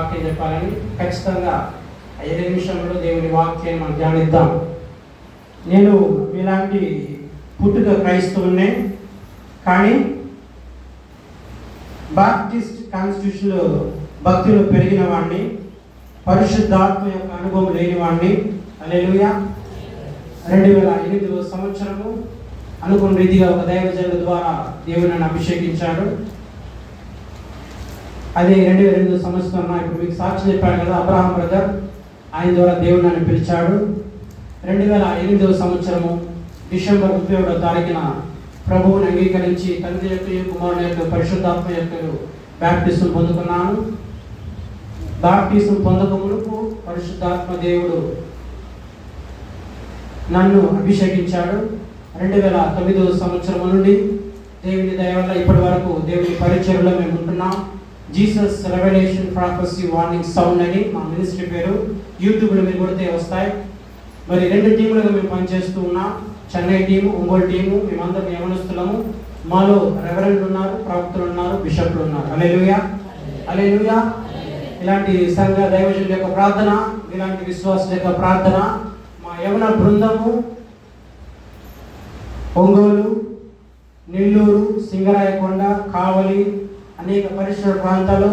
వాక్యం చెప్పాలని ఖచ్చితంగా ఐదు నిమిషంలో దేవుని వాక్యం మనం ధ్యానిద్దాం. నేను ఇలాంటి పుట్టుక క్రైస్తవునే కానీ బాప్టిస్ట్ కాన్స్టిట్యూషన్లో భక్తిలో పెరిగిన వాడిని పరిశుద్ధాత్మ యొక్క అనుభవం లేని వాడిని అలెలుయ రెండు వేల ఎనిమిది సంవత్సరము అనుకున్న రీతిగా ఒక దైవజనుల ద్వారా దేవుని నన్ను అభిషేకించాడు. అదే రెండు వేల ఎనిమిది సంవత్సరం ఇప్పుడు మీకు సాక్షి చెప్పాడు కదా అబ్రహాం బ్రదర్. ఆయన ద్వారా దేవుడు నన్ను పిలిచాడు. రెండు వేల ఎనిమిదవ సంవత్సరము డిసెంబర్ ముప్పై ఒకటో తారీఖున ప్రభువుని అంగీకరించి తండ్రి యొక్క కుమారుని యొక్క పరిశుద్ధాత్మ యొక్క బ్యాప్టిజం పొందుకున్నాను. బాప్టిజం పొందక మునుపు పరిశుద్ధాత్మ దేవుడు నన్ను అభిషేకించాడు. రెండు వేల తొమ్మిదవ సంవత్సరం నుండి దేవుని దయ వల్ల ఇప్పటి వరకు దేవుని పరిచయంలో మేము ఉంటున్నాం. Jesus revolution prophecy warning sound అని మా మినిస్ట్రీ పేరు. యూట్యూబ్లో మీరు కొడితే వస్తాయి. మరి రెండు టీములుగా మేము పనిచేస్తూ ఉన్నాం. చెన్నై టీము ఒంగోలు టీము మేమందరం యమనస్తులము మాలో రెవరెండ్ ఉన్నారు ప్రవక్తలు ఉన్నారు బిషప్లు ఉన్నారు. అలెలుయా అలెలుయా ఇలాంటి సంఘ దైవజనుల యొక్క ప్రార్థన ఇలాంటి విశ్వాసుల యొక్క ప్రార్థన మా యవన బృందము ఒంగోలు నెల్లూరు సింగరాయకొండ కావలి అనేక పరిసర ప్రాంతాలు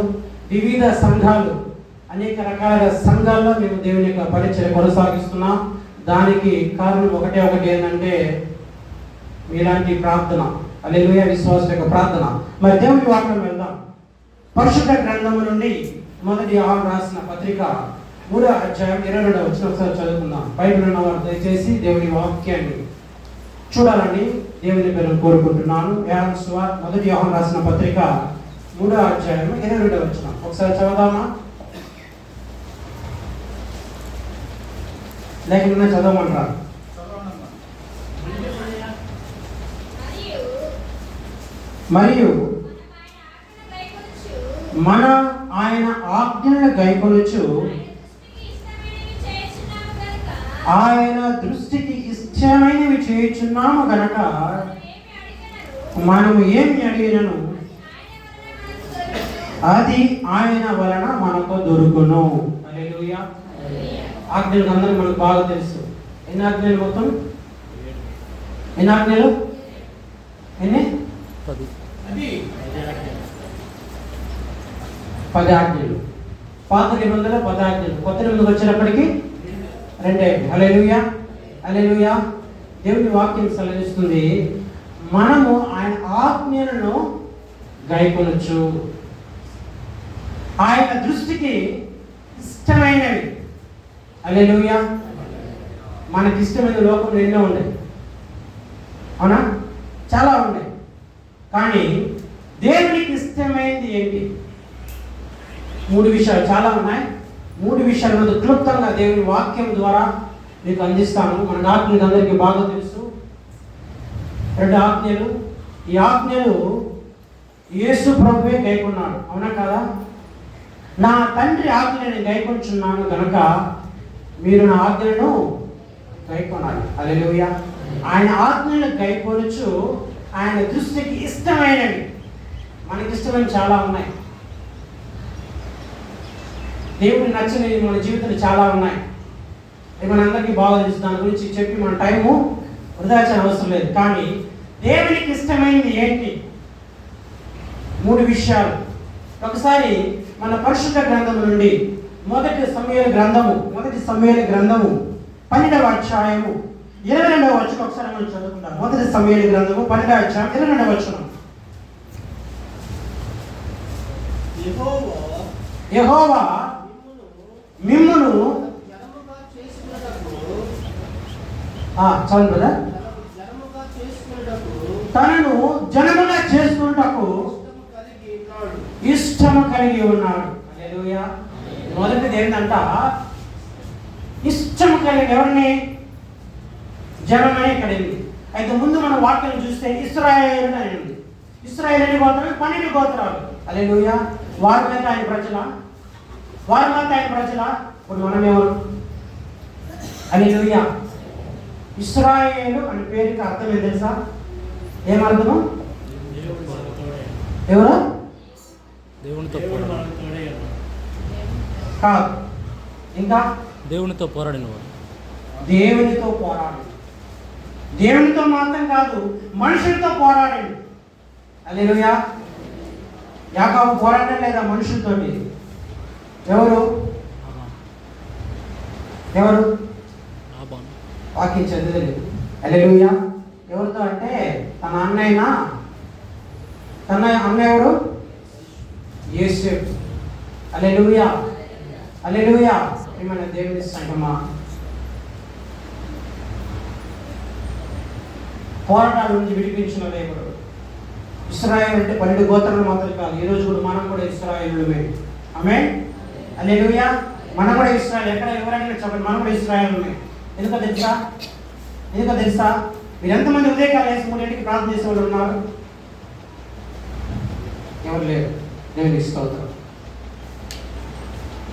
వివిధ సంఘాలు అనేక రకాల సంఘాల్లో మేము దేవుని యొక్క పరిచయం కొనసాగిస్తున్నాం. దానికి కారణం ఒకటే ఒకటి ఏంటంటే మీలాంటి ప్రార్థన అలెలుయ విశ్వాసం యొక్క ప్రార్థన. మరి దేవుని వాక్యం వెళ్దాం. పరిశుద్ధ గ్రంథము నుండి మొదటి ఆరు రాసిన పత్రిక మూడో అధ్యాయం ఇరవై రెండవ వచ్చిన ఒకసారి చదువుకుందాం. బైబిల్ ఉన్న వారు దయచేసి దేవుని వాక్యాన్ని చూడాలని దేవుని పేరు కోరుకుంటున్నాను. యాన్ సువార్ మొదటి యోహన్ రాసిన పత్రిక మూడో అధ్యాయం ఇరవై రెండవ వచ్చిన ఒకసారి చదువుదామా? లేకుండా చదవమంటారా? మరియు మన ఆయన ఆజ్ఞలను గైకొనొచ్చు ఆయన దృష్టికి ఇష్టమైనవి చేయుచున్నాము గనక మనము ఏమి అడిగినను? అది ఆయన వలన మనకు దొరుకును. హల్లెలూయా. ఆజ్ఞలు అందరూ మనకు బాగా తెలుసు. ఎన్ని ఆజ్ఞలు మొత్తం? ఎన్ని ఆజ్ఞలు? ఎన్ని? పది. ఆజ్ఞలు. పాత నిబంధనలు పది ఆజ్ఞలు. కొత్త నిబంధనలు వచ్చేటప్పటికి రెండే అలెలుయా అలెలుయా దేవుని వాక్యం సెలవిస్తుంది. మనము ఆయన ఆజ్ఞలను గైకొనొచ్చు ఆయన దృష్టికి ఇష్టమైనవి. అలెలుయా మనకి ఇష్టమైన లోకంలో ఎన్నో ఉన్నాయి అవునా? చాలా ఉన్నాయి కానీ దేవునికి ఇష్టమైనది ఏంటి? మూడు విషయాలు చాలా ఉన్నాయి. మూడు విషయాల మీద క్లుప్తంగా దేవుని వాక్యం ద్వారా మీకు అందిస్తాను. మన ఆజ్ఞలు అందరికీ బాగా తెలుసు. రెండు ఆజ్ఞలు. ఈ ఆజ్ఞలు యేసు ప్రభువే కైకున్నాడు. అవునా కదా? నా తండ్రి ఆజ్ఞ నేను గైకొంచున్నాను కనుక మీరు నా ఆజ్ఞను గైకొనాలి. అలెలుయ ఆయన ఆజ్ఞను గైకొనచ్చు ఆయన దృష్టికి ఇష్టమైనవి. మనకి ఇష్టమైన చాలా ఉన్నాయి. దేవుడికి నచ్చినవి మన జీవితంలో చాలా ఉన్నాయి. మనందరికీ బాగా తెలుసు. దాని గురించి చెప్పి మన టైము వృధా అవసరం లేదు. కానీ దేవునికి ఇష్టమైనది ఏంటి? మూడు విషయాలు. ఒకసారి మన పరిశుద్ధ గ్రంథం నుండి మొదటి సమయాల గ్రంథము మొదటి సమయాల గ్రంథము పన్నెండవ అధ్యాయము ఇరవై రెండవ వచ్చిన ఒకసారి మనం చదువుకుందాం. మొదటి సమయాల గ్రంథము పన్నెండవ అధ్యాయం ఇరవై రెండవ యెహోవా యెహోవా మిమ్మును చదువు కదా తనను జనముగా ఉన్నాడు ఇష్టము కలిగి ఉన్నాడు. హల్లెలూయా. మొదటిది ఏంటంట? ఇష్టం కలిగి ఎవరిని? జనమని ఇక్కడ ఉంది. అయితే ముందు మన వాక్యం చూస్తే ఇస్రాయేల్ అని ఉంది. ఇస్రాయేల్ అని గోత్రం పన్నెండు గోత్రాలు. అలెలుయ వారి మీద ఆయన ప్రజల? వారి మీద ఆయన ప్రజల? ఇప్పుడు మనం ఎవరు? అలెలుయ ఇస్రాయేలు అనే పేరుకి అర్థం ఏం తెలుసా? ఏమర్థము ఎవరు? దేవునితో. కాదు. ఇంకా? దేవునితో పోరాడిన వాడు. దేవునితో పోరాడు. దేవునితో మాత్రం కాదు మనుషులతో పోరాడండి. అలేలుయా యాకాబు పోరాడడం లేదా మనుషులతోటి? ఎవరు? ఎవరు? వాక్యం చదివలేదు. అలెలుయా ఎవరితో అంటే తన అన్నయ్యనా? తన అన్న ఎవరు? యేసు. అలెలుయా అలెలుయా ఏమైనా దేవుని సంగమా పోరాటాల నుంచి విడిపించిన దేవుడు. ఇస్రాయల్ అంటే పన్నెండు గోత్రాలు మాత్రం కాదు ఈ రోజు కూడా మనం కూడా ఇస్రాయేలుమే ఆమె అలెలుయా మనం కూడా ఇస్రాయల్. ఎక్కడ ఎవరైనా చెప్పండి మనం కూడా ఇస్రాయేలుమే ఎందుకో తెలుసా? ఎందుకో తెలుసా? మీరు ఎంతమంది ఉదయకాలం వేసి మూడింటికి ప్రార్థన చేసే వాళ్ళు ఉన్నారు? ఎవరు లేరు. దేవుని స్తోత్రం.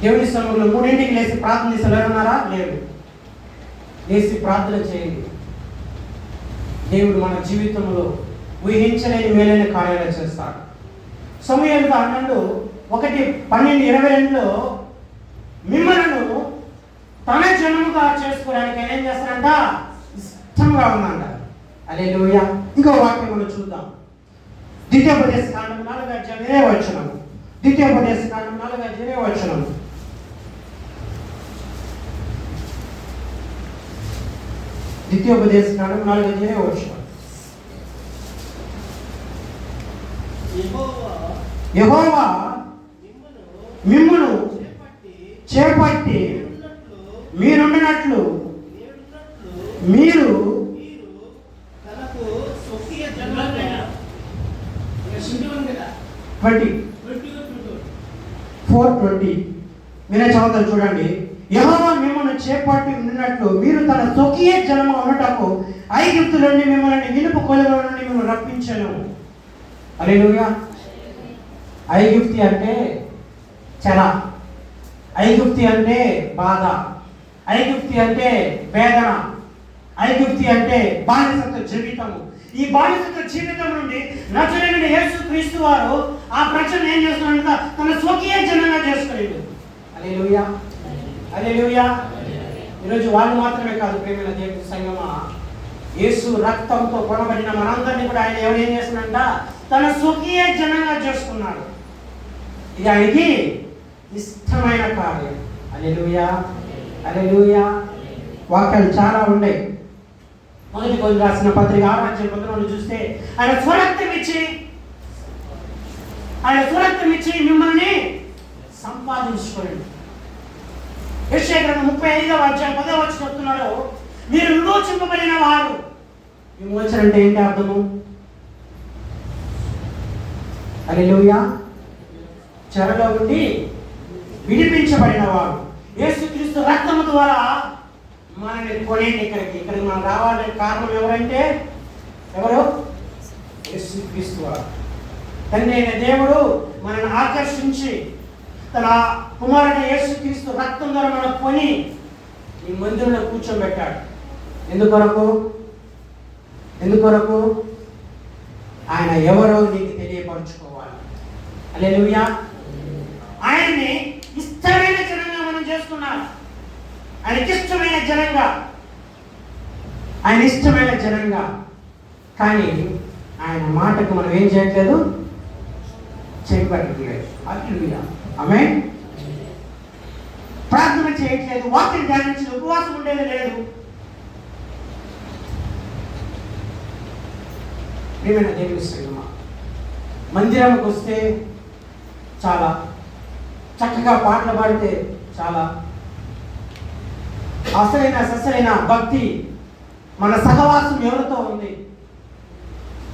దేవుని స్థలంలో మూడింటికి లేచి ప్రార్థన చేసే వాళ్ళు ఉన్నారా లేచి ప్రార్థన చేయండి. దేవుడు మన జీవితంలో ఊహించలేని మేలైన కార్యాలు చేస్తాడు. సమయంలో అన్నాడు ఒకటి పన్నెండు ఇరవై రెండులో మిమ్మలను తన జనముగా చేసుకోవడానికి ఆయన ఏం చేస్తారంట? ఇష్టంగా ఉందంట అదే ఇంకో వాక్యం కూడా చూద్దాం. ద్వితీయోపదేశ కాండం నాలుగు అధ్యాయం ఇదే వచ్చినాము ద్వితీయోపదేశ కాండం నాలుగు అధ్యాయం ఇదే వచ్చినాము ద్వితీయోపదేశ కాండం నాలుగు అధ్యాయం ఇదే వచ్చినాము యెహోవా మిమ్మును చేపట్టి మీరుండినట్లు మీరు మీరు తనకు స్వకీయ జన్మగా ట్వంటీ. Four twenty. మీరే చదువుతారు చూడండి. యహోవా మిమ్మల్ని చేపట్టి ఉన్నట్లు మీరు తన స్వకీయ జనము ఉన్నటకు ఐగుప్తు నుండి మిమ్మల్ని నిలుపు కొలుల నుండి మిమ్మల్ని రప్పించను. అలేలుగా ఐగుప్తి అంటే చల ఐగుప్తి అంటే బాధ. ఐగుప్తి అంటే వేదన. ఐగుప్తి అంటే బానిసత్వ జీవితము. ఈ బానిసత్వ జీవితం నుండి నచరైన యేసు క్రీస్తు వారు ఆ ప్రజలను ఏం చేస్తున్నారంట? తన స్వకీయ జనంగా లూయా అలేలుయా అలేలుయా ఈరోజు వాళ్ళు మాత్రమే కాదు ప్రేమైన దేవుడి సంగమా యేసు రక్తంతో కొనబడిన మనందరినీ కూడా ఆయన ఎవరు ఏం చేస్తున్నాడంట తన స్వకీయ జనంగా చేసుకున్నాడు. ఇది ఆయనకి ఇష్టమైన కార్యం. అలెలుయా అలెలుయా వాక్యాలు చాలా ఉన్నాయి. మొదటి కొంచెం రాసిన పత్రిక ఆరాధ్యం పత్రంలో చూస్తే ఆయన స్వరక్తం ఇచ్చి ఆయన స్వరక్తం ఇచ్చి మిమ్మల్ని సంపాదించుకోండి. యశ్వగ్రంథం ముప్పై ఐదవ అధ్యాయం పదవ వచ్చి చెప్తున్నాడు. మీరు విమోచింపబడిన వారు. విమోచన అంటే ఏంటి అర్థము? అరే లోయా చెరలో ఉండి విడిపించబడిన వారు. యేసుక్రీస్తు రక్తము ద్వారా మనల్ని కొనేది ఇక్కడికి. ఇక్కడికి మనం రావాలని కారణం ఎవరంటే ఎవరు? యేసుక్రీస్తు వారు. తండ్రి అయిన దేవుడు మనల్ని ఆకర్షించి తన కుమారుడు యేసుక్రీస్తు రక్తం ద్వారా మనం కొని ఈ మందిరంలో కూర్చోబెట్టాడు. ఎందుకొరకు ఎందుకొరకు ఆయన ఎవరో నీకు తెలియపరచుకోవాలి. అలెలుయా ఆయన్ని ఇష్టమైన జనంగా మనం చేసుకున్నాం ఆయనకి ఇష్టమైన జనంగా. ఆయన ఇష్టమైన జనంగా. కానీ ఆయన మాటకు మనం ఏం చేయట్లేదు? చేయబట్టట్లేదు అట్లుగా ఆమె ప్రార్థన చేయట్లేదు. వాక్యం ధ్యానించిన ఉపవాసం ఉండేది లేదు. ప్రియమైన దేవుని సంగమా మందిరానికి వస్తే చాలా చక్కగా పాటలు పాడితే చాలా అసలైన ససలైన భక్తి మన సహవాసం ఎవరితో ఉంది?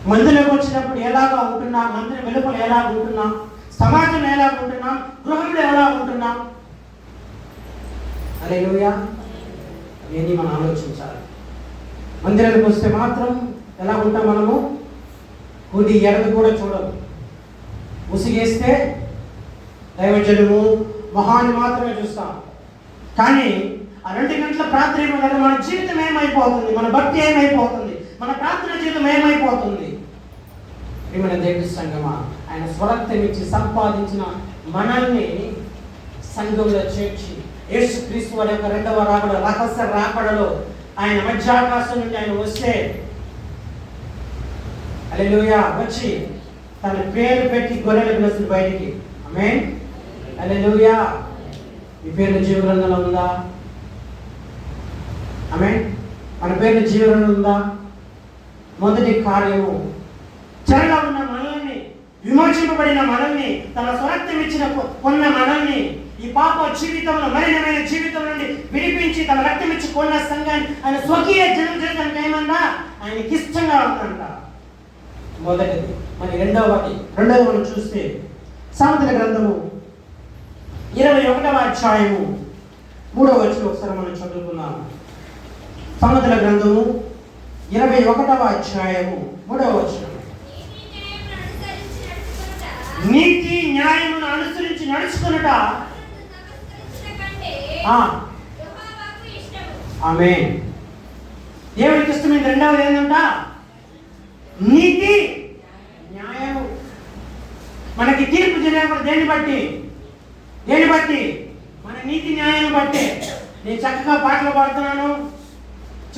మందిలోకి వచ్చినప్పుడు ఎలాగా ఉంటున్నా? మందిరం వెలుపల ఎలా ఉంటున్నాం? సమాజం ఎలా ఉంటున్నాం? గృహంలో ఎలా ఉంటున్నాం? అరే ఇవన్నీ మనం ఆలోచించాలి. మందిరానికి వస్తే మాత్రం ఎలా ఉంటాం మనము? కుడి ఎడది కూడా చూడము. ఉసిగేస్తే దైవజనము మొహాన్ని మాత్రమే చూస్తాం. కానీ ఆ రెండు గంటల ప్రార్థన ఏమైనా మన జీవితం ఏమైపోతుంది? మన భక్తి ఏమైపోతుంది? మన ప్రార్థన జీవితం ఏమైపోతుంది? ఏమైనా దేవుడి సంఘమా ఆయన స్వరక్తం ఇచ్చి సంపాదించిన మనల్ని సంఘంలో చేర్చి యేసు క్రీస్తు వారి యొక్క రెండవ రాకడ రహస్య రాకడలో ఆయన మధ్యాకాశం నుండి ఆయన వస్తే అలెలుయా వచ్చి తన పేరు పెట్టి గొర్రెల పిలుస్తుంది బయటికి. ఆమె అలెలుయా ఈ పేరు జీవరంగంలో ఉందా? ఆమె మన పేరు జీవనం ఉందా? మొదటి కార్యము. చెరగా ఉన్న మనల్ని విమోచింపబడిన మనల్ని తన స్వరక్తం ఇచ్చిన కొన్న మనల్ని ఈ పాప జీవితంలో మలినమైన జీవితం నుండి విడిపించి తన రక్తం ఇచ్చి కొన్న సంఘాన్ని ఆయన స్వకీయ జనం చేయడానికి ఏమన్నా? ఆయనకి ఇష్టంగా ఉందంట. మొదటిది. మరి రెండవది. రెండవ మనం చూస్తే సామెతల గ్రంథము ఇరవై ఒకటవ అధ్యాయము. మూడవ వచ్చి ఒకసారి మనం చదువుకున్నాము సమతుల గ్రంథము ఇరవై ఒకటవ అధ్యాయము మూడవ వచనం. నీతి న్యాయమును అనుసరించి నడుచుకున్నట ఆ, ఆమె దేవుడికి ఇష్టమైంది రెండవది ఏంటంట నీతి న్యాయము. మనకి తీర్పు జరిగినప్పుడు దేన్ని బట్టి? దేన్ని బట్టి? మన నీతి న్యాయాన్ని బట్టి. నేను చక్కగా పాటలు పాడుతున్నాను.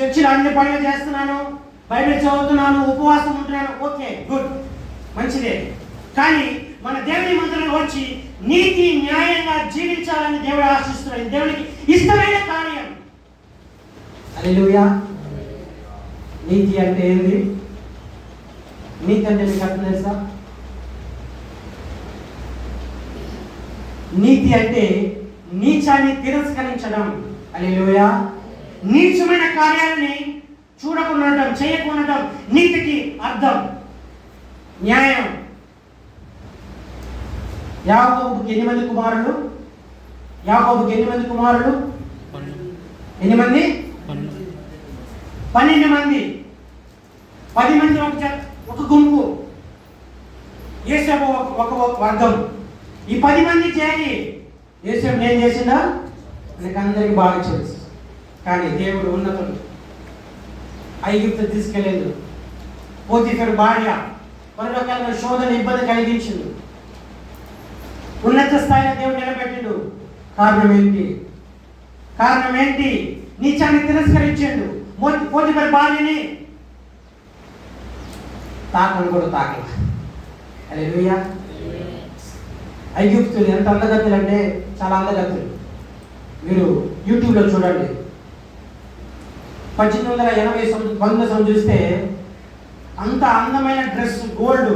చర్చిలో అన్ని పనులు చేస్తున్నాను బైబిల్ చదువుతున్నాను ఉపవాసం ఉంటున్నాను. Okay good. మంచిదే. కానీ మన దేవుని మందిరంలో వచ్చి నీతి న్యాయంగా జీవించాలని దేవుడు ఆశిస్తున్నాడు. దేవునికి ఇష్టమైన కార్యం. అలెలుయా నీతి అంటే ఏంది? నీతి అంటే మీకు అర్థం తెలుసా? నీతి అంటే నీచాన్ని తిరస్కరించడం. అలెలుయా నీచమైన కార్యాలని చూడకుండా ఉండటం చేయకుండా నీతికి అర్థం. న్యాయం. యాకోబుకి ఎన్ని మంది కుమారులు? యాకోబుకి ఎన్ని మంది కుమారులు? పన్ను ఎన్ని మంది? పన్ను పన్నెండు మంది. పది మంది ఒక ఒక గుంపు. ఏసేపు ఒక ఒక వర్గం. ఈ పది మంది చేరి ఏసేపు నేను చేసిందా? మనకు అందరికి బాగా తెలుసు. కానీ దేవుడు ఉన్నతుడు. ఐగుప్తు తీసుకెళ్ళలేదు పోతిఫర్ భార్య పరలోకాల శోధన ఇబ్బంది కలిగించింది ఉన్నత స్థాయిలో దేవుడు నిలబెట్టిండు. కారణం ఏంటి? కారణం ఏంటి? నీచాన్ని తిరస్కరించాడు. మోతి పోతిఫర్ భార్యని తాకను కూడా తాకల అలెలుయా ఐగుప్తులు ఎంత అందగత్తులు అంటే చాలా అందగత్తులు. మీరు యూట్యూబ్లో చూడండి. పద్దెనిమిది వందల ఎనభై పంతొమ్మిది సంవత్సరం చూస్తే అంత అందమైన డ్రెస్ గోల్డ్.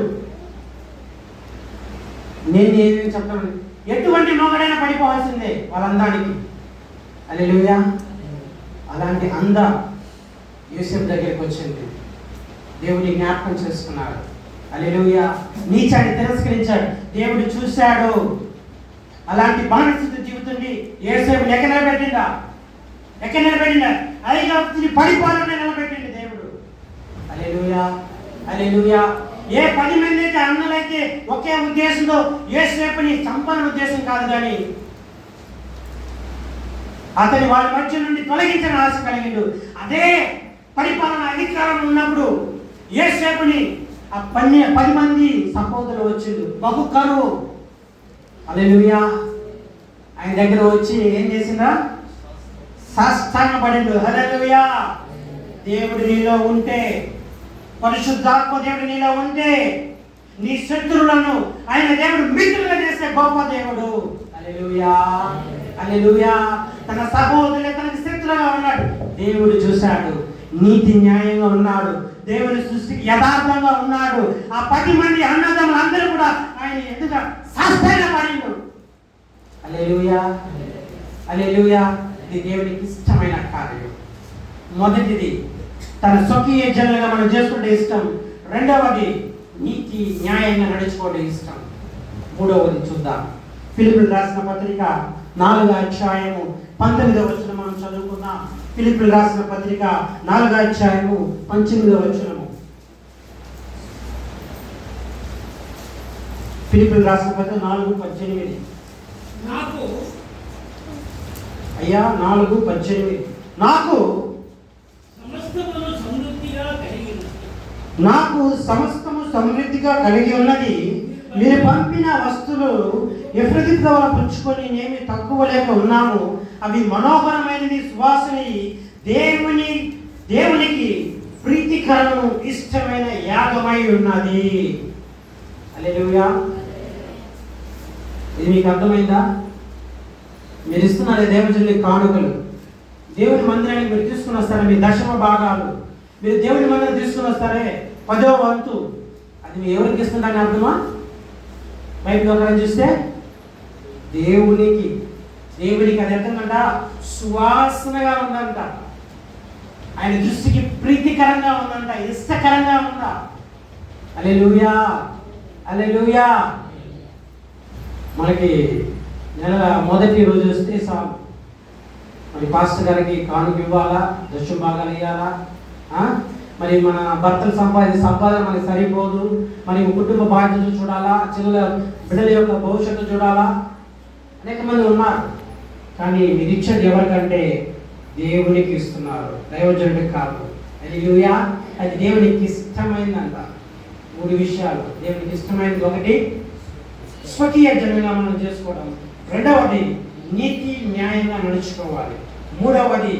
నేను ఏమి చెప్పను ఎటువంటి మొగడైనా పడిపోవాల్సిందే వాళ్ళ అందానికి. అలెలుయా అలాంటి అంద యూసెఫ్ దగ్గరికి వచ్చింది. దేవుని జ్ఞాపకం చేసుకున్నాడు. అలెలుయా నీచాన్ని తిరస్కరించాడు. దేవుడు చూశాడు. అలాంటి బానిసత జీవితండి. ఏసేపు లెక్క నిలబెట్టిందా ఎక్కడ నిలబెట్టిందా ఐగుప్తుని పరిపాలన నిలబెట్టింది దేవుడు. అలెలుయా అలెలుయా ఏ పది మంది అయితే అన్నలైతే ఒకే ఉద్దేశంతో ఏసేపుని చంపాలని ఉద్దేశం కాదు కానీ అతని వాళ్ళ మధ్య నుండి తొలగించిన ఆశ కలిగిండు. అదే పరిపాలన అధికారం ఉన్నప్పుడు ఏసేపుని ఆ పన్నె పది మంది సపోదలు వచ్చిండు బహు కరువు. అలెలుయా ఆయన దగ్గర వచ్చి ఏం చేసిందా సాష్టాంగపడిండు హల్లెలూయా. దేవుడు నీలో ఉంటే పరిశుద్ధాత్మ దేవుడు నీలో ఉంటే నీ శత్రువులను ఆయన దేవుడు మిత్రులుగా చేసే గొప్ప దేవుడు. హల్లెలూయా. హల్లెలూయా. తన సహోదరులు తనకి శత్రువుగా ఉన్నాడు. దేవుడు చూశాడు. నీతి న్యాయంగా ఉన్నాడు. దేవుని సృష్టికి యథార్థంగా ఉన్నాడు. ఆ పది మంది అన్నదమ్ములు అందరూ కూడా ఆయన ఎదుట సాష్టాంగ పడిండు అలెలుయా అలెలుయా ఇది దేవునికి ఇష్టమైన కార్యం. మొదటిది తన స్వకీయ జనులుగా మనం చేసుకుంటే ఇష్టం. రెండవది నీతి న్యాయంగా నడుచుకోవడం ఇష్టం. మూడవది చూద్దాం. పిలుపులు రాసిన పత్రిక నాలుగో అధ్యాయము పంతొమ్మిదవ వచ్చిన మనం చదువుకున్నాం పిలుపులు రాసిన పత్రిక నాలుగో అధ్యాయము పంతొమ్మిదవ వచనము. పిలుపులు రాసిన పత్రిక నాలుగు పద్దెనిమిది. నాకు అయ్యా నాలుగు పద్దెనిమిది. నాకు నాకు సమస్తము సమృద్ధిగా కలిగి ఉన్నది. మీరు పంపిన వస్తువులు ఎఫ్రదిత్ వల్ల పుచ్చుకొని నేమి తక్కువ లేక ఉన్నాము. అవి మనోహరమైనది సువాసని దేవుని దేవునికి ప్రీతికరము ఇష్టమైన యాగమై ఉన్నది. అల్లెలూయా ఇది మీకు అర్థమైందా? మీరు ఇస్తున్నారు దేవజల్లి కానుకలు. దేవుని మందిరానికి మీరు తీసుకుని వస్తారా మీ దశమ భాగాలు. మీరు దేవుని మందిరం తీసుకుని వస్తారే పదో వంతు. అది మీరు ఎవరికి ఇస్తున్నారని అర్థమా? బయట ప్రకారం చూస్తే దేవునికి దేవునికి అది ఎట్టందంట సువాసనగా ఉందంట. ఆయన దృష్టికి ప్రీతికరంగా ఉందంట ఇష్టకరంగా ఉందా అలే లూయా అలే లూయా మనకి నెల మొదటి రోజు వస్తే చాలు. మరి పాస్టర్ గారికి కానుక ఇవ్వాలా? దశ భాగాలు ఇవ్వాలా మరి మన భర్తలు సంపాదించే సంపాదన మనకి సరిపోదు. మరి కుటుంబ బాధ్యతలు చూడాలా? చిన్న బిడ్డల యొక్క భవిష్యత్తు చూడాలా? అనేక మంది ఉన్నారు. కానీ మీరు ఇచ్చేది ఎవరికంటే దేవునికి ఇస్తున్నారు. దైవజనుడికి కాదు. అది లూయా అది దేవునికి ఇష్టమైందంట. మూడు విషయాలు. దేవునికి ఇష్టమైనది ఒకటి స్వకీయ జనంగా మనం చేసుకోవడం. రెండవది నీతి న్యాయంగా నడుచుకోవాలి. మూడవది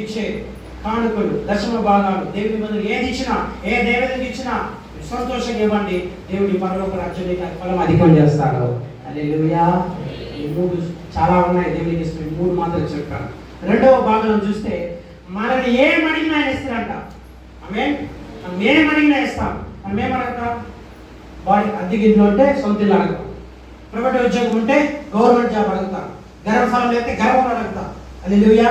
ఇచ్చే కానుకలు దశమ భాగాలు. దేవుని మందులు ఏది ఇచ్చినా ఏ దేవతకి ఇచ్చినా సంతోషంగా ఇవ్వండి. దేవుడి పరలోక రాజ్యానికి ఫలం అధికం చేస్తాడు. అదే మూడు చాలా ఉన్నాయి. దేవునికి ఇస్తుంది మూడు మాత్రం చెప్పాను రెండవ భాగం చూస్తే మనల్ని ఏం అడిగినా ఆయన ఇస్తారంట ఆమె మనం ఏం అడిగినా ఇస్తాం. మనం ఏం బాడీ అద్దెకి ఇంట్లో ఉంటే సొంత ఇల్లు ప్రైవేట్ ఉద్యోగం ఉంటే గవర్నమెంట్ జాబ్ అడుగుతాను గర్భఫలం అయితే గర్వం అడుగుతాం అది లుయ్యా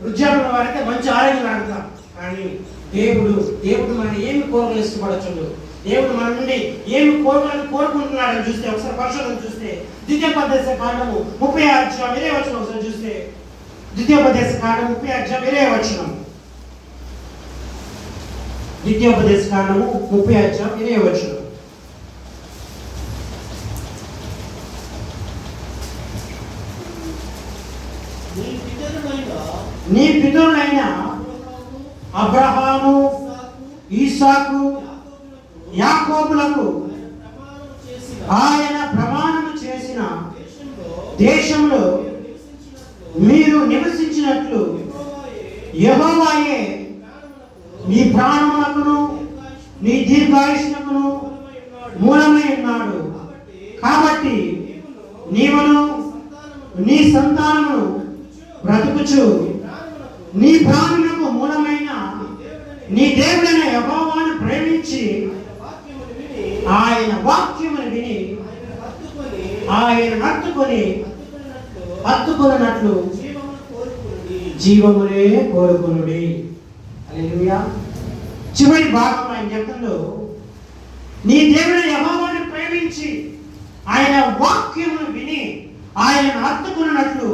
వృద్ధాపన వారైతే మంచి ఆరోగ్యం అడుగుతాం కానీ దేవుడు దేవుడు మనం ఏమి కోరికలు ఇష్టపడచ్చు దేవుడు మన నుండి ఏమి కోరికలను కోరుకుంటున్నాడని చూస్తే ఒకసారి పరిశోధన చూస్తే ద్వితీయోపదేశ కారణము ముప్పై అధ్యాయం ఇదే వచ్చిన ఒకసారి చూస్తే ద్వితీయోపదేశ కారణం ముప్పై అధ్యాయం ఇదే వచ్చినాం ద్వితీయోపదేశ కారణము ముప్పై అధ్యాయం ఇదే వచ్చినాం నీ పితరులైన నీ పితరులైన అబ్రహాము, ఈసాకు యాకోబులకు ఆయన ప్రమాణం చేసిన దేశంలో మీరు నివసించినట్లు నివసించినట్లు ప్రాణములకు నీ ప్రాణములకును నీ దీర్ఘాయుష్నకును మూలమై ఉన్నాడు. కాబట్టి నీవును నీ సంతానమును బ్రతుకుచు. నీ ప్రాణులకు మూలమైన నీ దేవుడైన యహోవాను ప్రేమించి ఆయన వాక్యమును విని ఆయన హత్తుకొని హత్తుకున్నట్లు జీవమునే కోరుకునుడి. హల్లెలూయా. చివరి భాగం ఆయన చెప్తుందో నీ దేవుడు యహోవాను ప్రేమించి ఆయన వాక్యమును విని ఆయన హత్తుకున్నట్లు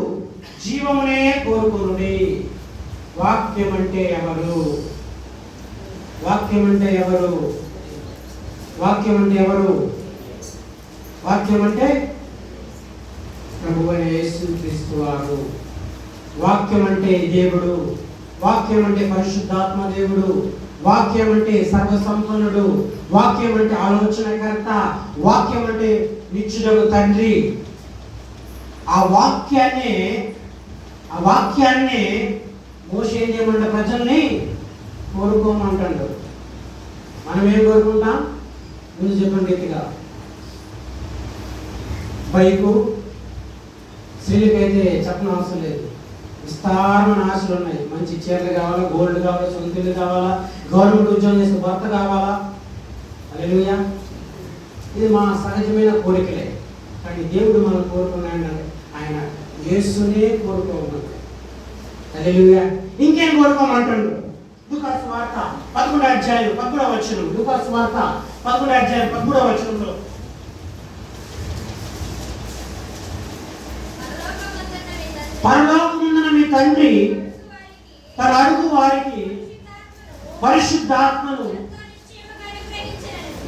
జీవమునే కోరుకునుడి. వాక్యం అంటే ఎవరు? వాక్యం అంటే ఎవరు? వాక్యం అంటే ఎవరు? వాక్యం అంటే ప్రభు యేసు క్రీస్తు వారు. వాక్యం అంటే దేవుడు. వాక్యం అంటే పరిశుద్ధాత్మ దేవుడు. వాక్యం అంటే సర్వసంపన్నుడు. వాక్యం అంటే ఆలోచనకర్త. వాక్యం అంటే నిత్యుడకు తండ్రి. ఆ వాక్యాన్ని ఆ వాక్యాన్ని మోసే ఏం చేయమంట ప్రజల్ని కోరుకోమంటాడు. మనం ఏం కోరుకుంటాం? ముందు చెప్పండి గట్టిగా. బైకు స్త్రీలకైతే చెప్పిన అవసరం లేదు. విస్తారమైన ఆశలు ఉన్నాయి. మంచి చీరలు కావాలా గోల్డ్ కావాలా సొంత ఇల్లు కావాలా గవర్నమెంట్ ఉద్యోగం చేసే భర్త కావాలా? అలా ఇది మా సహజమైన కోరికలే. కానీ దేవుడు మనం కోరుకున్నాడు ఆయన యేసునే కోరుకోమన్నాడు. ఇంకేం కోరుకోమంటాడు? లుకాసు వార్త పదకొండు అధ్యాయం పదకొండవ వచనం. లుకాసు వార్త పదకొండు అధ్యాయం పదకొండవ వచనంలో. పరలోకముందున మీ తండ్రి తన అడుగు వారికి పరిశుద్ధాత్మను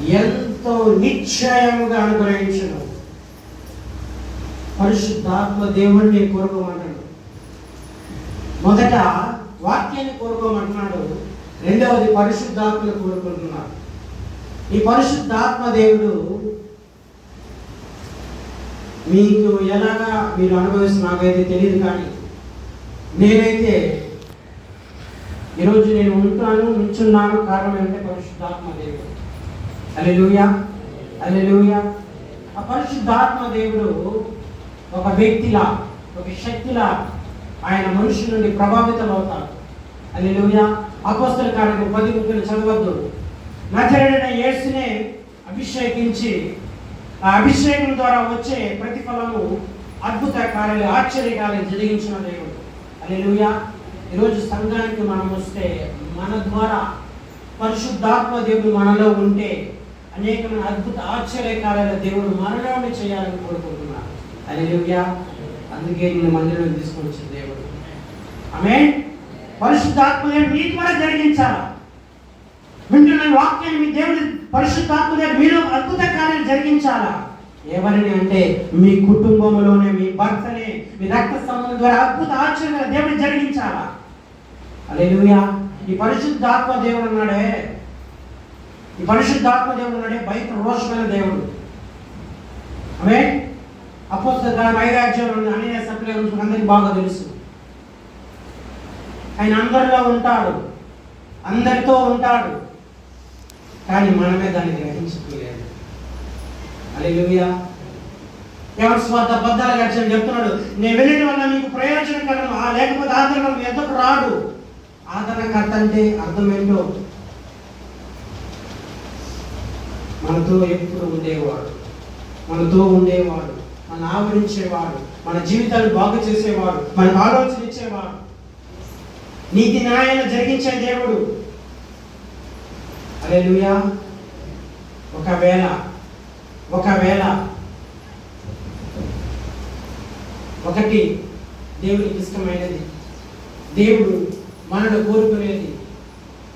ఎంతో నిశ్చయముగా అనుగ్రహించను. పరిశుద్ధాత్మ దేవుణ్ణి కోరుకోమంటాడు. మొదట వాక్యాన్ని కోరుకోమంటున్నాడు. రెండవది పరిశుద్ధాత్మను కోరుకుంటున్నాడు. ఈ పరిశుద్ధాత్మ దేవుడు మీకు ఎలాగా మీరు అనుభవిస్తున్నాకైతే తెలియదు కానీ నేనైతే ఈరోజు నేను ఉంటాను నుంచున్నాను కారణం ఏంటంటే పరిశుద్ధాత్మ దేవుడు. అల్లెలుయా అల్లెలుయా ఆ పరిశుద్ధాత్మ దేవుడు ఒక వ్యక్తిలా ఒక శక్తిలా ఆయన మనుషుల నుండి ప్రభావితం అవుతాడు అలెలుయా అపస్తుల కార్యము పది ముక్కలు చదవద్దు. నజరుడైన యేసునే అభిషేకించి ఆ అభిషేకం ద్వారా వచ్చే ప్రతిఫలము అద్భుత కార్యాలు ఆశ్చర్యకాలు జరిగించిన దేవుడు. అలెలుయా ఈరోజు సంఘానికి మనం వస్తే మన ద్వారా పరిశుద్ధాత్మ దేవుడు మనలో ఉంటే అనేకమైన అద్భుత ఆశ్చర్యకార్యాల దేవుడు మరణాన్ని చేయాలని కోరుకుంటున్నాను అలెలుయా అందుకే నేను మందిరం తీసుకొని ఆమె పరిశుద్ధాత్మ దేవుడు మీ ద్వారా జరిగించాలా? వింటున్న వాక్యాన్ని మీ దేవుడు పరిశుద్ధాత్మ మీరు అద్భుత కార్యాలు జరిగించాలా? ఎవరిని అంటే మీ కుటుంబంలోనే మీ భర్తనే మీ రక్త సంబంధం ద్వారా అద్భుత ఆశ్చర్యంగా దేవుడు జరిగించాలా? అలెలుయా ఈ పరిశుద్ధాత్మ దేవుడు ఉన్నాడే. ఈ పరిశుద్ధాత్మ దేవుడు ఉన్నాడే బయట రోషమైన దేవుడు. ఆమె అపోస్తల ఐరాజ్యంలో అన్ని సప్లై అందరికీ బాగా తెలుసు. ఆయన అందరిలో ఉంటాడు. అందరితో ఉంటాడు. కానీ మనమే దాన్ని గ్రహించట్లేదు అలెలుయా ఎవరి స్వార్థ బద్దాల గడిచిన చెప్తున్నాడు నేను వెళ్ళిన వల్ల మీకు ప్రయోజనకరం లేకపోతే ఆదరణ ఎంతకు రాడు ఆదరణకర్త అంటే అర్థం ఏంటో మనతో ఎప్పుడు ఉండేవాడు. మనతో ఉండేవాడు. మన ఆవరించేవాడు. మన జీవితాలు బాగు చేసేవాడు. మనకు ఆలోచన ఇచ్చేవాడు. నీతి న్యాయాలు జరిగించే దేవుడు. అరే లూయా ఒకవేళ ఒకవేళ ఒకటి దేవుడికి ఇష్టమైనది. దేవుడు మనలో కోరుకునేది.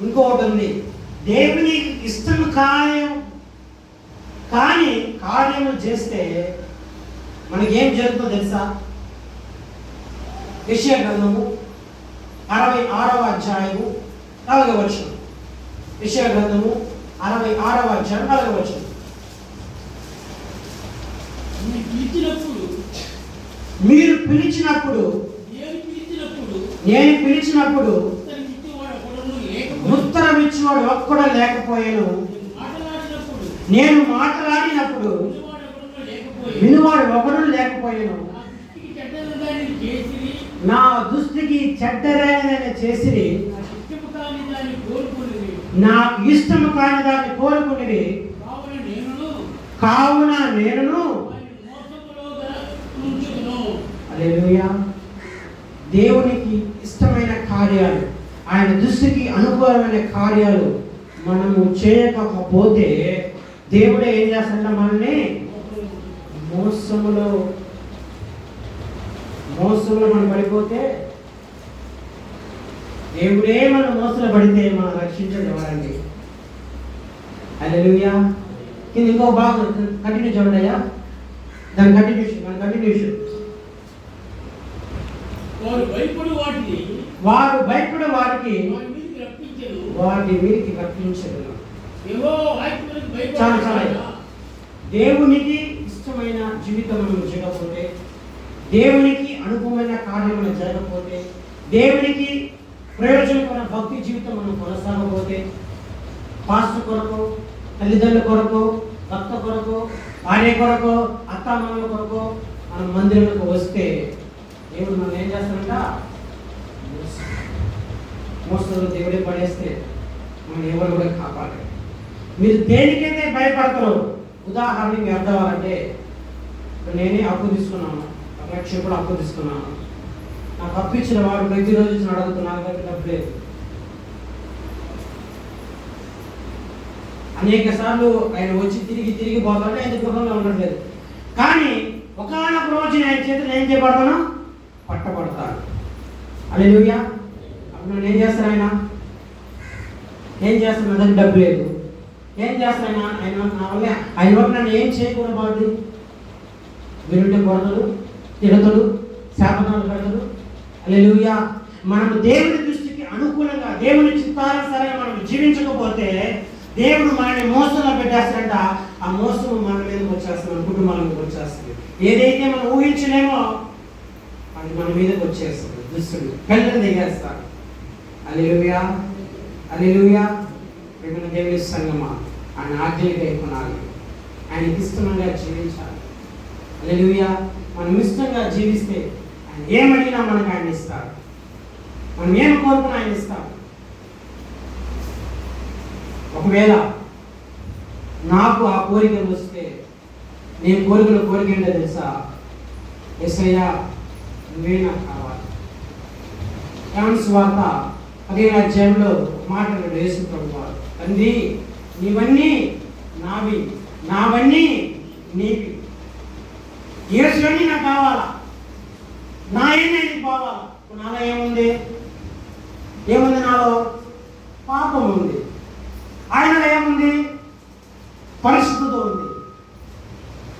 ఇంకొకటి ఉంది. దేవుని ఇష్టం కార్యం కానీ కార్యము చేస్తే మనకేం జరుగుతుందో తెలుసా? విషయ గ్రంథము అరవై ఆరవ అధ్యాయము నాలుగవ వచనం. విషయ గ్రంథము అరవై ఆరవ అధ్యాయం నాలుగవ వచనం. మీరు పిలిచినప్పుడు మీరు పిలిచినప్పుడు నేను పిలిచినప్పుడు నేను పిలిచినప్పుడు ఉత్తరం ఇచ్చినవాడు ఒక్కడో లేకపోయాను. నేను మాట్లాడినప్పుడు వినేవాడు ఒకడు లేకపోయాను. నా దృష్టికి చెడ్డదాన్ని చేసి నా దృష్టికి చెడ్డరైనదని చేసిరి నా ఇష్టము కాని దాన్ని కోరుకుని నాకు ఇష్టము కాని దాన్ని కోరుకుని కావున అలెలుయా దేవునికి ఇష్టమైన కార్యాలు ఆయన దృష్టికి అనుకూలమైన కార్యాలు మనము చేయకపోతే దేవుడే ఏం చేస్తాడంటే మనల్ని మోసములో మోసంలో మనం పడిపోతే దేవుడే మన మోసంలో పడితే మనం రక్షించడం ఎవరండి? అలెలుయా కింద ఇంకో బాగా కంటిన్యూ చూడండి అయ్యా. దాని కంటిన్యూషన్ దాని కంటిన్యూషన్ వారు భయపడి వాటిని వారు భయపడే వారికి మీదకి వాటి వీరికి రప్పించదు చాలా, చాలా. దేవునికి ఇష్టమైన జీవితం మనం చేయకపోతే దేవునికి అనుభవమైన కార్యములు జరగకపోతే దేవునికి ప్రయోజనకరమైన భక్తి జీవితం మనం కొనసాగకపోతే పాస్టర్ కొరకు తల్లిదండ్రుల కొరకు భక్త కొరకు భార్య కొరకు అత్తామామల కొరకు మనం మందిరంలోకి వస్తే దేవుడు మనం ఏం చేస్తామంట మోసంలో దేవుడే పడేస్తే మనం ఎవరు కూడా కాపాడలేదు మీరు దేనికైతే భయపడతారో ఉదాహరణకి అర్థం అవ్వాలంటే నేనే అప్పు తీసుకున్నాను. ఒక కూడా అప్పు తీసుకున్నాను నాకు అప్పు ఇచ్చిన వాడు ప్రతిరోజు ఇచ్చిన అడుగుతున్నాను దగ్గర డబ్బు లేదు. అనేక సార్లు ఆయన వచ్చి తిరిగి తిరిగి పోతాడు ఆయన గృహంలో ఉండట్లేదు. కానీ ఒకనొక రోజు ఆయన చేతులు ఏం చేయబడతాను పట్టబడతాను అదే అప్పుడు నేను ఏం చేస్తాను ఆయన? ఏం చేస్తాను అదే డబ్బు లేదు. ఏం చేస్తాను ఆయన? ఆయన నా వల్ల ఆయన వల్ల నన్ను ఏం చేయకూడదు బాగుంది వినుంటే కొడతాడు తిడతడు శాపనాలు పెడతడు అలెలుయా మనం దేవుని దృష్టికి అనుకూలంగా దేవుని చిత్తానుసారంగా మనం జీవించకపోతే దేవుడు మనల్ని మోసంలో పెట్టేస్తాడంట. ఆ మోసం మన మీదకి వచ్చేస్తుంది మన కుటుంబాల మీదకి వచ్చేస్తుంది. ఏదైతే మనం ఊహించలేమో అది మన మీదకి వచ్చేస్తుంది. దుస్తుడు కళ్ళు దిగేస్తాడు. అలెలుయా అలెలుయా మిమ్మల్ని దేవుని సంగమా. ఆయన ఆజ్ఞలు కైకొనాలి ఆయనకి ఇష్టంగా జీవించాలి అలెలుయా మనం ఇష్టంగా జీవిస్తే ఆయన ఏమడిగినా మనకు ఆయన ఇస్తాడు మనం ఏం కోరుకున్నా ఆయన ఇస్తాడు ఒకవేళ నాకు ఆ కోరికలు వస్తే నేను కోరికలు కోరిక ఏంటో తెలుసా? ఎస్ఐయా నువ్వే నాకు కావాలి. యాన్స్ వార్త అదే అధ్యాయంలో మాటలు మాట అన్నాడు తండ్రి నీవన్నీ నావి నావన్నీ నీవి. యేసువన్నీ నాకు కావాలా? నా ఏమే నీకు కావాలా? నాలో ఏముంది? ఏముంది నాలో? పాపం ఉంది. ఆయనలో ఏముంది? పరిశుద్ధత ఉంది.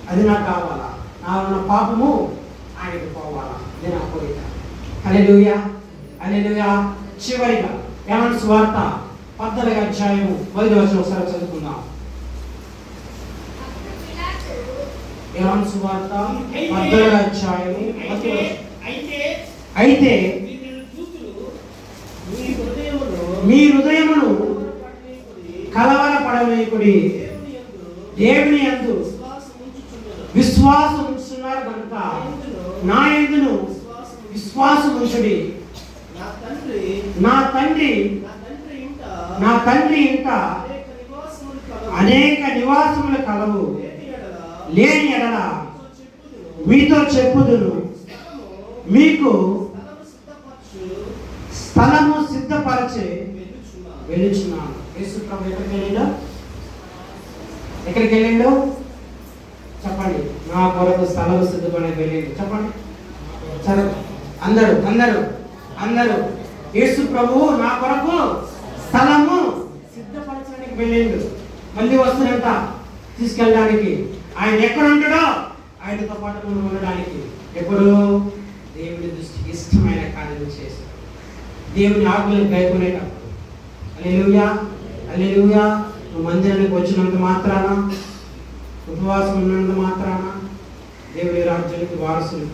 అది నాకు కావాలా? నా ఉన్న పాపము ఆయనకు పోవాలా? ఇది నా కోరిక. అలెలుయా అలెలుయా చివరిగా యమన్ స్వార్త పద్దెనిమిది అధ్యాయము మొదటి వచ్చిన ఒకసారి చదువుకుందాం. యమన్ స్వార్త పద్దెనిమిది అధ్యాయము మొదటి అయితే మీ హృదయమును కలవరపడనీయకుడి. కలవరపడవేకుడి దేవుని యందు విశ్వాసం ఉంచుతున్నారు కనుక నా ఎందును విశ్వాసం ఉంచుడి నా తండ్రి నా తండ్రి ఇంట నా తండ్రి ఇంకా అనేక నివాసములు కలవు. లేని ఎడల మీతో చెప్పుదును. మీకు స్థలము సిద్ధపరచే వెళ్ళుచున్నాను. యేసు ప్రభు ఎక్కడికి వెళ్ళిండో? ఎక్కడికి వెళ్ళిండో? చెప్పండి. నా కొరకు స్థలము సిద్ధపడే వెళ్ళిండు. చెప్పండి. సరే. అందరూ అందరూ అందరూ. యేసు ప్రభు నా కొరకు స్థలము సిద్ధపరచడానికి వెళ్ళిండు. మళ్ళీ వస్తున్నంత తీసుకెళ్ళడానికి. ఆయన ఎక్కడ ఉంటాడో ఆయనతో పాటు మనం ఉండడానికి. ఎప్పుడు? దేవుడి దృష్టికి ఇష్టమైన కార్యం చేశారు దేవుని ఆజ్ఞలు గైకునేటప్పుడు. అల్లెలుయా అల్లెలుయా నువ్వు మందిరానికి వచ్చినంత మాత్రాన ఉపవాసం ఉన్నంత మాత్రాన దేవుని రాజ్యానికి వారసులు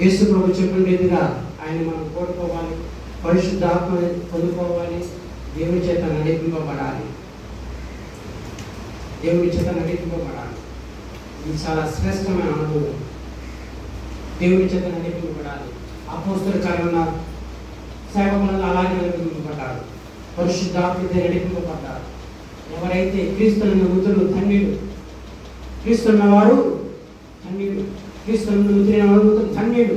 యేసు ప్రభు చెప్పినట్టుగా ఆయన మనం కోరుకోవాలి పరిశుద్ధ ఆత్మ పొందుకోవాలి దేవుని చేత నడిపింపబడాలి. దేవుని చేత నడిపింపబడాలి. ఇది చాలా శ్రేష్టమైన అనుభవం. దేవుని చేత నడిపింపబడాలి. అపోస్తుల కాలంలో సేవకులను అలాగే నడిపింపబడ్డారు. పరిశుద్ధాత్మత నడిపింపబడ్డారు. ఎవరైతే క్రీస్తులను మృతులు ధన్యులు క్రీస్తున్న వారు ధన్యుడు క్రీస్తున్న ముద్రైన వారు మృతులు ధన్యుడు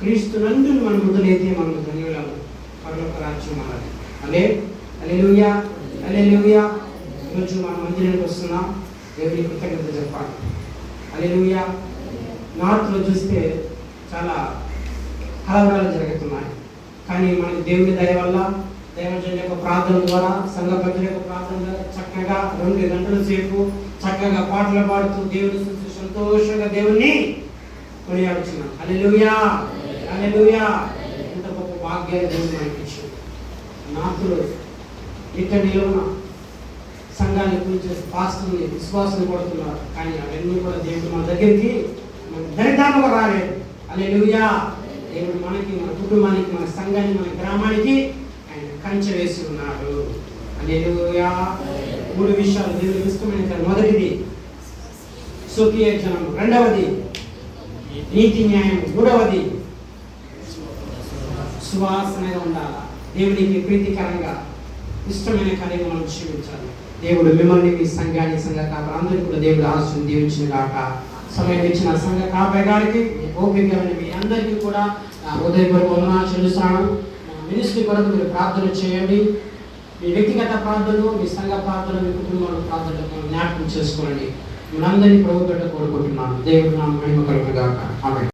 క్రీస్తు నందు మన మృతులైతే మనం ధన్యులము. పరలోక రాజ్యం మనది అలే అలెలుయా అలెలుయా ఈరోజు మన మందిరానికి వస్తున్నాం. దేవుని కృతజ్ఞత చెప్పాలి. అలెలుయా నార్త్లో చూస్తే చాలా కలవరాలు జరుగుతున్నాయి. కానీ మన దేవుని దయ వల్ల దైవజన్ యొక్క ప్రార్థన ద్వారా సంఘ పెద్దల యొక్క ప్రార్థన ద్వారా చక్కగా రెండు గంటల సేపు చక్కగా పాటలు పాడుతూ దేవుని చూసి సంతోషంగా దేవుణ్ణి కొనియాడుచున్నాం. అలెలుయా అలెలుయా ఎంత గొప్ప భాగ్యాన్ని దేవుడు మనకి ఇచ్చాడు. నాకులు ఇట్ట నిలవన సంఘాన్ని గురించి పాస్తుంది విశ్వాసం కొడుతున్నారు కానీ అవన్నీ కూడా దేవుడు మన దగ్గరికి మన దరిదాపుగా రాలేదు. అలెలుయా దేవుడు మనకి మన కుటుంబానికి మన సంఘానికి మన గ్రామానికి ఆయన కంచె వేసి ఉన్నాడు. అలెలుయా మూడు విషయాలు దేవుడికి ఇష్టమైన మొదటిది స్వకీయ జనం రెండవది నీతి న్యాయం. మూడవది సువాసనగా ఉండాలి? దేవునికి ప్రీతికరంగా ఇష్టమైన కార్యం మనం జీవించాలి. దేవుడు మిమ్మల్ని మీ సంఘాన్ని సంఘ కాపరి కూడా దేవుడు ఆశను దీవించిన కాక సమయం ఇచ్చిన సంఘ కాపరి గారికి మీ ఓపిక మీ అందరికీ కూడా హృదయపూర్వక వందనాలు చెల్లిస్తాను మా మినిస్ట్రీ కొరకు మీరు ప్రార్థన చేయండి. మీ వ్యక్తిగత ప్రార్థనలు మీ సంఘ ప్రార్థనలు మీ కుటుంబాల ప్రార్థనలు జ్ఞాపకం చేసుకోండి. మనందరినీ ప్రభు పెట్ట కోరుకుంటున్నాను. దేవుడు నా మహిమ కలుగుగాక ఆమె